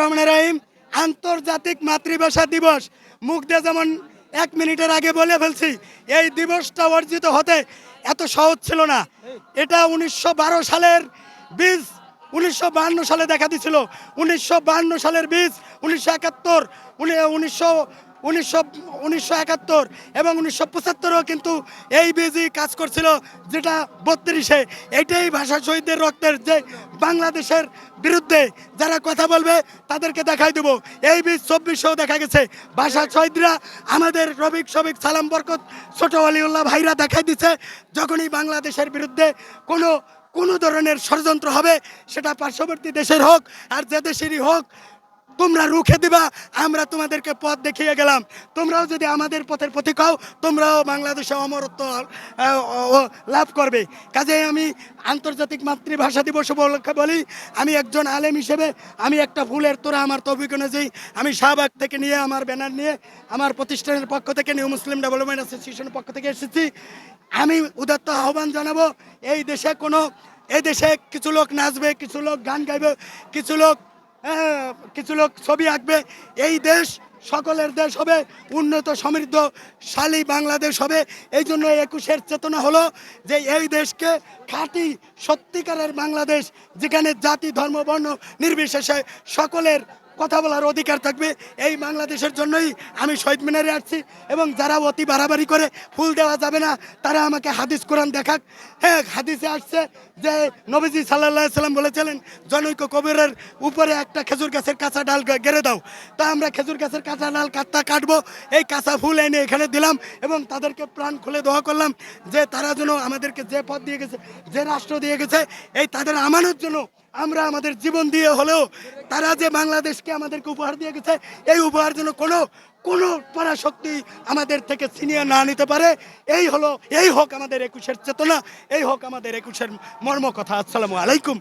রহমান রহিম, আন্তর্জাতিক মাতৃভাষা দিবস। মুখ দিয়ে যেমন এক মিনিটের আগে বলে ফেলছি, এই দিবসটা অর্জিত হতে এত সহজ ছিল না। এটা উনিশশো বারো সালের বীজ, উনিশশো সালে দেখা দিছিল। উনিশশো সালের বীজ, উনিশশো একাত্তর উনিশশো উনিশশো উনিশশো একাত্তর এবং উনিশশো পঁচাত্তরও কিন্তু এই বীজই কাজ করছিল, যেটা বত্রিশে। এটাই ভাষা শহীদদের রক্তের যে বাংলাদেশের বিরুদ্ধে যারা কথা বলবে, তাদেরকে দেখাই দেবো। এই বিচ চব্বিশেও দেখা গেছে। বাসা শহীদরা আমাদের রবিক সবিক সালাম বরকত, ছোট আলিউল্লাহ ভাইরা দেখাই দিচ্ছে যখনই বাংলাদেশের বিরুদ্ধে কোনো কোনো ধরনের ষড়যন্ত্র হবে, সেটা পার্শ্ববর্তী দেশের হোক আর যে দেশেরই হোক তোমরা রুখে দিবা আমরা তোমাদেরকে পথ দেখিয়ে গেলাম। তোমরাও যদি আমাদের পথের প্রতীক হও তোমরাও বাংলাদেশে অমরত্ব লাভ করবে। কাজেই আমি আন্তর্জাতিক মাতৃভাষা দিবস উপলক্ষে বলি আমি একজন আলেম হিসেবে আমি একটা ফুলের তোরা আমার তৌফিক অনুযায়ী আমি শাহবাগ থেকে নিয়ে আমার ব্যানার নিয়ে আমার প্রতিষ্ঠানের পক্ষ থেকে নিউ মুসলিম ডেভেলপমেন্ট অ্যাসোসিয়েশনের পক্ষ থেকে এসেছি। আমি উদাত্ত আহ্বান জানাব এই দেশে কোনো এই দেশে কিছু লোক নাচবে কিছু লোক গান গাইবে কিছু লোক হ্যাঁ, কিছু লোক ছবি আঁকবে। এই দেশ সকলের দেশ হবে, উন্নত, সমৃদ্ধ সমৃদ্ধশালী বাংলাদেশ হবে। এই জন্য একুশের চেতনা হলো যে এই দেশকে খাঁটি, সত্যিকারের বাংলাদেশ, যেখানে জাতি, ধর্ম, বর্ণ নির্বিশেষে সকলের কথা বলার অধিকার থাকবে। এই বাংলাদেশের জন্যই আমি শহীদ মিনারে আসছি এবং যারা অতি বাড়াবাড়ি করে ফুল দেওয়া যাবে না, তারা আমাকে হাদিস কোরআন দেখাক। হ্যাঁ হাদিসে আসছে যে নবীজি সাল্লাহ সাল্লাম বলেছিলেন, জনৈক কবিরের উপরে একটা খেজুর গাছের কাঁচা ডাল গেড়ে দাও। তা আমরা খেজুর গাছের কাঁচা ডাল কাটটা কাটবো। এই কাঁচা ফুল এনে এখানে দিলাম এবং তাদেরকে প্রাণ খুলে দোয়া করলাম যে তারা যেন আমাদেরকে যে পথ দিয়ে গেছে, যে রাষ্ট্র দিয়ে গেছে, এই তাদের আমানোর জন্য আমরা আমাদের জীবন দিয়ে হলেও তারা যে বাংলাদেশকে আমাদেরকে উপহার দিয়ে গেছে, এই উপহার যেন কোনো কোনো পরাশক্তি আমাদের থেকে ছিনিয়ে না নিতে পারে। এই হলো, এই হোক আমাদের একুশের চেতনা, এই হোক আমাদের একুশের মর্ম কথা আসসালামু আলাইকুম।